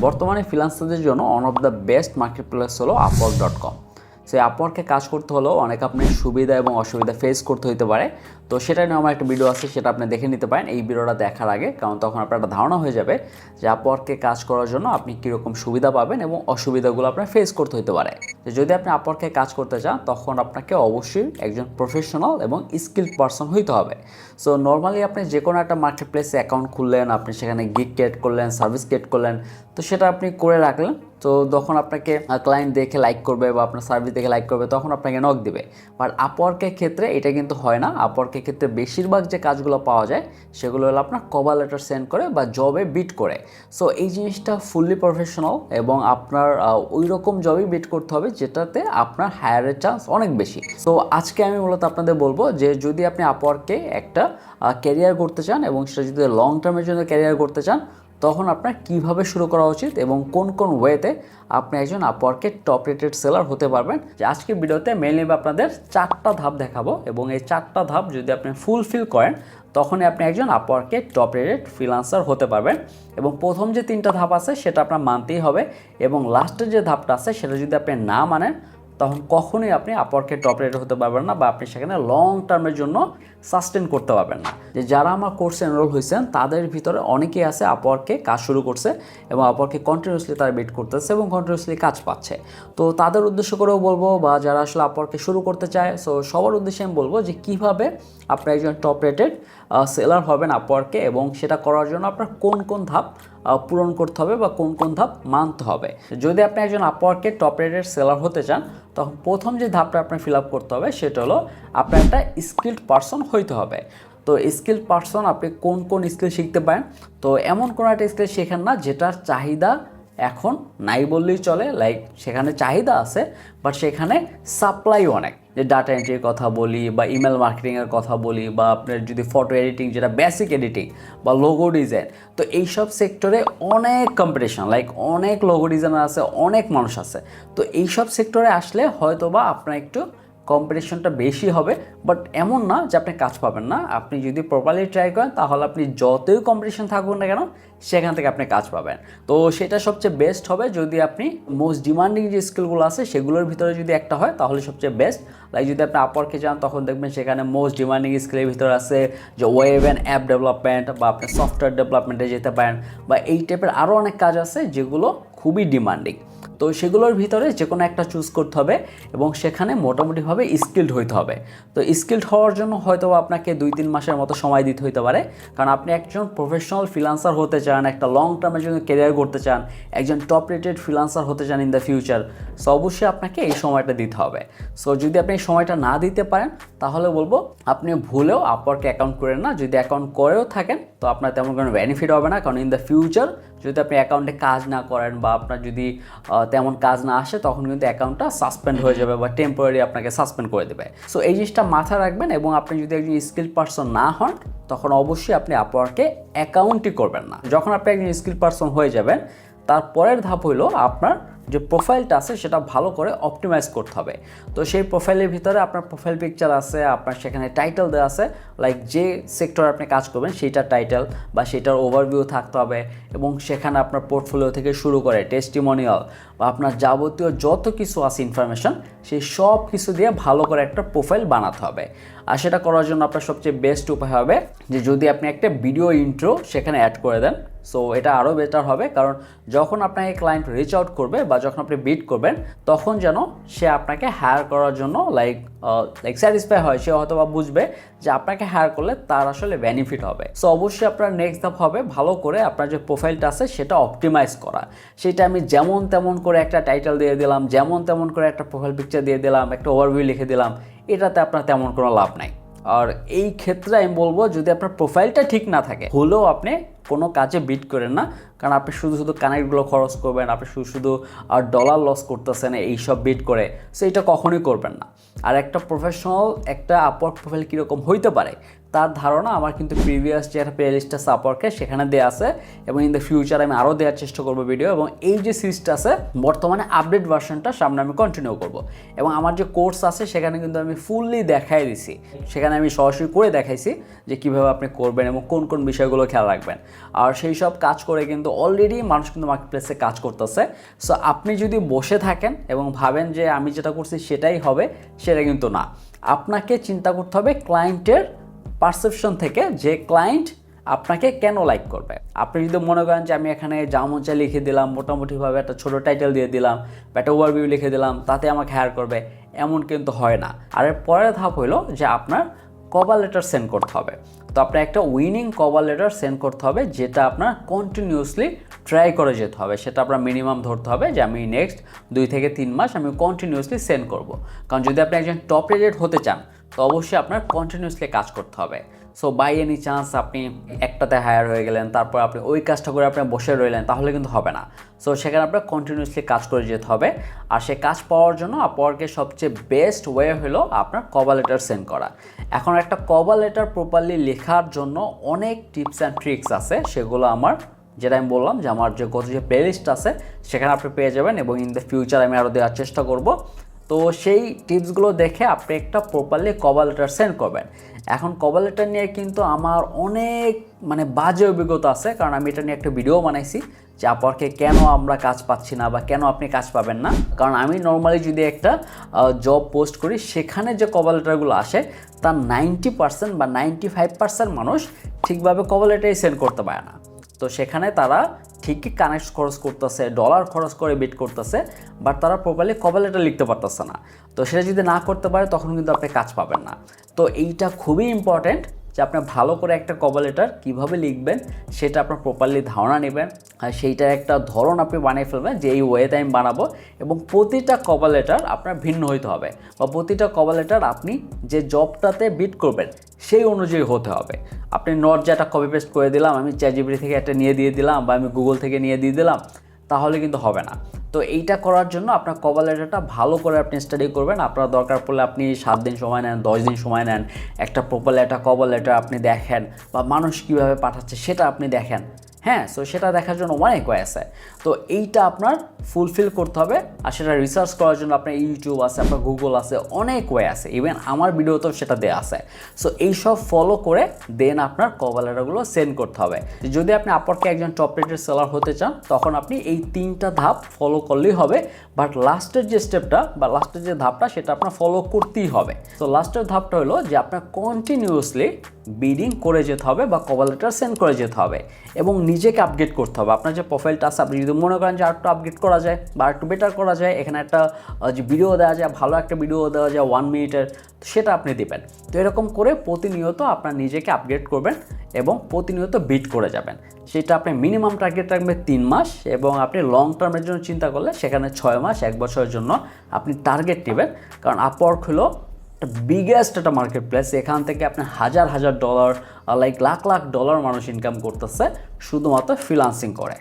বর্তমানে ফ্রিলান্সারদের জন্য one of the best market place হলো আপওয়ার্ক ডট কম সেই আপওয়ার্কে কাজ করতে হলেও অনেক আপনি সুবিধা এবং অসুবিধা ফেস করতে হতে পারে। তো সেটা নিয়ে আমার একটা ভিডিও আছে, সেটা আপনি দেখে নিতে পারেন। এই ভিডিওটা দেখার আগে, কারণ তখন আপনার একটা ধারণা হয়ে যাবে যে আপওয়ার্কে কাজ করার জন্য আপনি কীরকম সুবিধা পাবেন এবং অসুবিধাগুলো আপনার ফেস করতে হতে পারে। তো যদি আপনি আপওয়ার্কে কাজ করতে চান, তখন আপনাকে অবশ্যই একজন প্রফেশনাল এবং স্কিল্ড পারসন হইতে হবে। সো নর্মালি আপনি যে কোনো একটা মার্কেট প্লেসে অ্যাকাউন্ট খুললেন, আপনি সেখানে গিট ক্রিয়েট করলেন সার্ভিস ক্রিয়েট করলেন, তো সেটা আপনি করে রাখলেন। তো তখন আপনাকে ক্লায়েন্ট দেখে লাইক করবে বা আপনার সার্ভিস দেখে লাইক করবে, তখন আপনাকে নক দিবে। বাট আপওয়ার্কের ক্ষেত্রে এটা কিন্তু হয় না। আপওয়ার্কের ক্ষেত্রে বেশিরভাগ যে কাজগুলো পাওয়া যায়, সেগুলো হলো আপনার কভার লেটার সেন্ড করে বা জবে বিট করে। সো এই জিনিসটা ফুললি প্রফেশনাল এবং আপনার ওই রকম জবই বিট করতে হবে, যেটাতে আপনার হায়ারের চান্স অনেক বেশি। সো আজকে আমি মূলত আপনাদের বলব যে, যদি আপনি আপওয়ার্কে একটা ক্যারিয়ার করতে চান এবং সেটা যদি লং টার্মের জন্য ক্যারিয়ার করতে চান তখন আপনার কীভাবে শুরু করা উচিত এবং কোন কোন ওয়েতে আপনি একজন আপওয়ার্কের টপ রেটেড সেলার হতে পারবেন। যে আজকের ভিডিওতে মেনলি আপনাদের চারটা ধাপ দেখাবো এবং এই চারটা ধাপ যদি আপনি ফুলফিল করেন, তখনই আপনি একজন আপওয়ার্কের টপ রেটেড ফ্রিলান্সার হতে পারবেন। এবং প্রথম যে তিনটা ধাপ আছে, সেটা আপনার মানতেই হবে এবং লাস্টের যে ধাপটা আছে, সেটা যদি আপনি না মানেন তখন কখনোই আপনি আপওয়ার্কে টপ রেট হতে পারবেন না বা আপনি সেখানে লং টার্মের জন্য সাস্টেন করতে পারবেন না। যে যারা আমার কোর্সে এনরোল হয়েছেন, তাদের ভিতরে অনেকেই আছে আপওয়ার্কে কাজ শুরু করছে এবং আপওয়ার্কে কন্টিনিউসলি তারা বেট করতেছে এবং কন্টিনিউসলি কাজ পাচ্ছে। তো তাদের উদ্দেশ্য করেও বলব বা যারা আসলে আপওয়ার্কে শুরু করতে চায় সো সবার উদ্দেশ্যে আমি বলব যে কীভাবে আপনি একজন টপ রেটেড সেলার হবেন আপওয়ার্কে এবং সেটা করার জন্য আপনার কোন কোন ধাপ পূরণ করতে হবে বা কোন কোন ধাপ মানতে হবে। যদি আপনি একজন আপওয়ার্কের টপ রেটেড সেলার হতে চান, তখন প্রথম যে ধাপটা আপনার ফিল আপ করতে হবে, সেটা হলো আপনার একটা স্কিল্ড পার্সন হইতে হবে। তো স্কিল্ড পার্সন আপনি কোন কোন স্কিল শিখতে পারেন? তো এমন কোনো একটা স্কিল শেখেন না, যেটার চাহিদা এখন নাই বললেই চলে লাইক সেখানে চাহিদা আছে বাট সেখানে সাপ্লাই অনেক যে ডাটা এন্ট্রির কথা বলি বা ইমেল মার্কেটিংয়ের কথা বলি বা আপনার যদি ফটো এডিটিং যেটা বেসিক এডিটিং বা লোগো ডিজাইন তো এইসব সেক্টরে অনেক কম্পিটিশন লাইক অনেক লোগো ডিজাইনার আছে, অনেক মানুষ আছে। তো এইসব সেক্টরে আসলে হয়তো বা আপনার একটু কম্পিটিশনটা বেশি হবে বাট এমন না যে আপনি কাজ পাবেন না। আপনি যদি প্রপারলি ট্রাই করেন, তাহলে আপনি যতই কম্পিটিশন থাকুন না কেন, সেখান থেকে আপনি কাজ পাবেন। তো সেটা সবচেয়ে বেস্ট হবে যদি আপনি মোস্ট ডিমান্ডিং যে স্কিলগুলো আছে, সেগুলোর ভিতরে যদি একটা হয়, তাহলে সবচেয়ে বেস্ট লাইক যদি আপনি আপওয়ার্কে যান, তখন দেখবেন সেখানে মোস্ট ডিমান্ডিং স্কিলের ভিতরে আছে যে ওয়েব অ্যান্ড অ্যাপ ডেভেলপমেন্ট বা আপনি সফটওয়্যার ডেভেলপমেন্টে যেতে পারেন, বা এই টাইপের আরও অনেক কাজ আছে যেগুলো খুবই ডিমান্ডিং তো সেগুলোর ভিতরে যে কোনো একটা চুজ করতে হবে এবং সেখানে মোটামুটিভাবে স্কিল্ড হইতে হবে। তো স্কিল্ড হওয়ার জন্য হয়তো আপনাকে দুই তিন মাসের মতো সময় দিতে হইতে পারে। কারণ আপনি একজন প্রফেশনাল ফ্রিলান্সার হতে চান, একটা লং টার্মের জন্য কেরিয়ার করতে চান, একজন টপ রেটেড ফ্রিলান্সার হতে চান ইন দ্য ফিউচার সো অবশ্যই আপনাকে এই সময়টা দিতে হবে। সো যদি আপনি এই সময়টা না দিতে পারেন, তাহলে বলব আপনি ভুলেও আপওয়ার্কে অ্যাকাউন্ট করেন না। যদি অ্যাকাউন্ট করেও থাকেন, তো আপনার তেমন কোনো বেনিফিট হবে না। কারণ ইন দ্য ফিউচার যদি আপনি অ্যাকাউন্টে কাজ না করেন বা আপনার যদি তেমন কাজ না আসে, তখন কিন্তু অ্যাকাউন্টটা সাসপেন্ড হয়ে যাবে বা টেম্পোরারি আপনাকে সাসপেন্ড করে দেবে। সো এই জিনিসটা মাথায় রাখবেন এবং আপনি যদি একজন স্কিল পার্সন না হন, তখন অবশ্যই আপনি আপওয়ার্কে অ্যাকাউন্টই করবেন না। যখন আপনি একজন স্কিল পার্সন হয়ে যাবেন তারপরের ধাপ হলো আপনার যে প্রোফাইলটা আছে সেটা ভালো করে অপটিমাইজ করতে হবে। তো সেই প্রোফাইলের ভিতরে আপনার প্রোফাইল পিকচার আছে, আপনার সেখানে টাইটেল দেওয়া আছে লাইক যে সেক্টর আপনি কাজ করবেন সেইটার টাইটেল বা সেটার ওভারভিউ থাকতে হবে এবং সেখানে আপনার পোর্টফোলিও থেকে শুরু করে টেস্টিমোনিয়াল বা আপনার যাবতীয় যত কিছু আছে ইনফরমেশন সেই সব কিছু দিয়ে ভালো করে একটা প্রোফাইল বানাতে হবে। আর সেটা করার জন্য আপনার সবচেয়ে বেস্ট উপায় হবে যে যদি আপনি একটা ভিডিও ইন্ট্রো সেখানে অ্যাড করে দেন সো এটা আরও বেটার হবে, কারণ যখন আপনাকে ক্লায়েন্ট রিচ আউট করবে বা যখন আপনি বিট করবেন, তখন যেন সে আপনাকে হায়ার করার জন্য লাইক লাইক স্যাটিসফাই হয়। সে হয়তো বা বুঝবে যে আপনাকে হায়ার করলে তার আসলে বেনিফিট হবে। সো অবশ্যই আপনার নেক্সট ধাপ হবে ভালো করে আপনার যে প্রোফাইলটা আছে, সেটা অপটিমাইজ করা। সেটা আমি যেমন তেমন করে একটা টাইটেল দিয়ে দিলাম, যেমন তেমন করে একটা প্রোফাইল পিকচার দিয়ে দিলাম, একটা ওভারভিউ লিখে দিলাম, এটাতে আপনার তেমন কোনো লাভ নাই। আর এই ক্ষেত্রে আমি বলব, যদি আপনার প্রোফাইলটা ঠিক না থাকে, হলেও আপনি কোনো কাজে বিট করেন না। কারণ আপনি শুধু শুধু কানেক্টগুলো খরচ করবেন, আপনি শুধু শুধু ডলার লস করতেছেন এইসব বিট করে। সো এটা কখনোই করবেন না। আর একটা প্রফেশনাল একটা আপওয়ার্ক প্রোফাইল কীরকম হইতে পারে, তার ধারণা আমার কিন্তু প্রিভিয়াস যে একটা প্লেলিস্ট আছে আপওয়ার্কে সেখানে দেওয়া আছে। এবং ইন দ্য ফিউচার আমি আরও দেওয়ার চেষ্টা করব ভিডিও এবং এই যে সিরিজটা আছে, বর্তমানে আপডেট ভার্সনটা সামনে আমি কন্টিনিউ করব। এবং আমার যে কোর্স আছে, সেখানে কিন্তু আমি ফুললি দেখাই দিছি। সেখানে আমি সরাসরি করে দেখাইছি যে কীভাবে আপনি করবেন এবং কোন কোন বিষয়গুলো খেয়াল রাখবেন। আর সেই সব কাজ করে কিন্তু অলরেডি মানুষ কিন্তু মার্কেট প্লেসে কাজ করতেছে। সো আপনি যদি বসে থাকেন এবং ভাবেন যে আমি যেটা করছি সেটাই হবে, সেটা কিন্তু না। আপনাকে চিন্তা করতে হবে ক্লায়েন্টের পারসেপশন থেকে যে ক্লায়েন্ট আপনাকে কেন লাইক করবে। আপনি যদি মনে করেন যে আমি এখানে জামঞ্চা লিখে দিলাম, মোটামুটিভাবে একটা ছোটো টাইটেল দিয়ে দিলাম একটা ওভারভিউ লিখে দিলাম, তাতে আমাকে হায়ার করবে, এমন কিন্তু হয় না। আর এর পরের ধাপ হলো যে আপনার কভার লেটার সেন্ড করতে হবে। তো আপনার একটা উইনিং কভার লেটার সেন্ড করতে হবে, যেটা আপনার কন্টিনিউসলি ট্রাই করে যেতে হবে। সেটা আপনার মিনিমাম ধরতে হবে যে আমি নেক্সট দুই থেকে তিন মাস আমি কন্টিনিউসলি সেন্ড করব। কারণ যদি আপনি একজন টপ রেটেড হতে চান, তো অবশ্যই আপনার কন্টিনিউসলি কাজ করতে হবে। সো বাই এনি চান্স আপনি একটাতে হায়ার হয়ে গেলেন, তারপর আপনি ওই কাজটা করে আপনি বসে রইলেন, তাহলে কিন্তু হবে না। সো সেখানে আপনার কন্টিনিউসলি কাজ করে যেতে হবে। আর সে কাজ পাওয়ার জন্য আপওয়ার্কে সবচেয়ে বেস্ট ওয়ে হলো আপনার কভার লেটার সেন্ড করা। এখন একটা কভার লেটার প্রপারলি লেখার জন্য অনেক টিপস অ্যান্ড ট্রিক্স আছে। সেগুলো আমার, যেটা আমি বললাম যে আমার যে গত যে প্লেলিস্ট আছে, সেখানে আপনি পেয়ে যাবেন এবং ইন দ্য ফিউচার আমি আরও দেওয়ার চেষ্টা করব। তো সেই টিপসগুলো দেখে আপনি একটা প্রপারলি কভার লেটার সেন্ড করবেন। এখন কভার লেটার নিয়ে কিন্তু আমার অনেক মানে বাজে অভিজ্ঞতা আছে, কারণ আমি এটা নিয়ে একটা ভিডিও বানাইছি যে আপনাকে কেন আমরা কাজ পাচ্ছি না বা কেন আপনি কাজ পাবেন না। কারণ আমি নর্মালি যদি একটা জব পোস্ট করি, সেখানে যে কভার লেটারগুলো আসে, তার নাইনটি পার্সেন্ট বা নাইনটি ফাইভ পার্সেন্ট মানুষ ঠিকভাবে কভার লেটারই সেন্ড করতে পারে না। তো সেখানে তারা ঠিকই কানেক্ট খরচ করতেছে ডলার খরচ করে বিট করতেছে বাট তারা প্রপারলি কভার লিখতে পারতেছে না। তো সেটা যদি না করতে পারে, তখন কিন্তু আপনি কাজ পাবেন না। তো এইটা খুবই ইম্পর্ট্যান্ট যে আপনার ভালো করে একটা কভার লেটার কীভাবে লিখবেন, সেটা আপনার প্রপারলি ধারণা নেবেন, আর সেইটার একটা ধরন আপনি বানিয়ে ফেলবেন যে এই ওয়েতে আমি বানাবো এবং প্রতিটা কভার লেটার আপনার ভিন্ন হইতে হবে বা প্রতিটা কভার লেটার আপনি যে জবটাতে বিট করবেন, সেই অনুযায়ী হতে হবে। আপনি নট যেটা কপি পেস্ট করে দিলাম, আমি চ্যাজিবিটি থেকে একটা নিয়ে দিয়ে দিলাম বা আমি গুগল থেকে নিয়ে দিয়ে দিলাম, তাহলে কিন্তু হবে না। তো এইটা করার জন্য আপনার কভার লেটারটা ভালো করে আপনি স্টাডি করবেন। আপনার দরকার পড়লে আপনি সাত দিন সময় নেন, দশ দিন সময় নেন, একটা প্রপার লেটার কভার লেটার আপনি দেখেন বা মানুষ কীভাবে পাঠাচ্ছে সেটা আপনি দেখেন। হ্যাঁ সো সেটা দেখার জন্য অনেক ওয়ে আছে তো এইটা আপনার ফুলফিল করতে হবে আর সেটা রিসার্চ করার জন্য আপনার ইউটিউব আছে, আপনার গুগল আছে, অনেক ওয়ে আছে। ইভেন আমার ভিডিওতেও সেটা দেওয়া আছে। সো এইসব ফলো করে দেন আপনার কভার লেটারগুলো সেন্ড করতে হবে। যদি আপনি আপরকে একজন টপ রেটেড সেলার হতে চান, তখন আপনি এই তিনটা ধাপ ফলো করলেই হবে। বাট লাস্টের যে স্টেপটা বা লাস্টের যে ধাপটা সেটা আপনার ফলো করতেই হবে। তো লাস্টের ধাপটা হলো যে আপনার কন্টিনিউয়াসলি বিডিং করে যেতে হবে বা কভার লেটার সেন্ড করে যেতে হবে। এবং নিজেকে আপডেট করতে হবে। আপনার যে প্রোফাইলটা আছে, আপনি যদি মনে করেন যে আর একটু আপডেট করা যায় বা একটু বেটার করা যায়, এখানে একটা যে ভিডিও দেওয়া যায়, ভালো একটা ভিডিও দেওয়া যায় ওয়ান মিনিটের সেটা আপনি দেবেন। তো এরকম করে প্রতিনিয়ত আপনার নিজেকে আপডেট করবেন এবং প্রতিনিয়ত বিট করে যাবেন। সেটা আপনি মিনিমাম টার্গেট রাখবেন তিন মাস এবং আপনি লং টার্মের জন্য চিন্তা করলে সেখানে ছয় মাস, এক বছরের জন্য আপনি টার্গেট নেবেন। কারণ আপওয়ার্ক হলো একটা বিগেস্ট একটা মার্কেট প্লেস এখান থেকে আপনি হাজার হাজার dollar like lakh lakh dollar মানুষ ইনকাম করতেছে, শুধুমাত্র ফ্রিলান্সিং করে।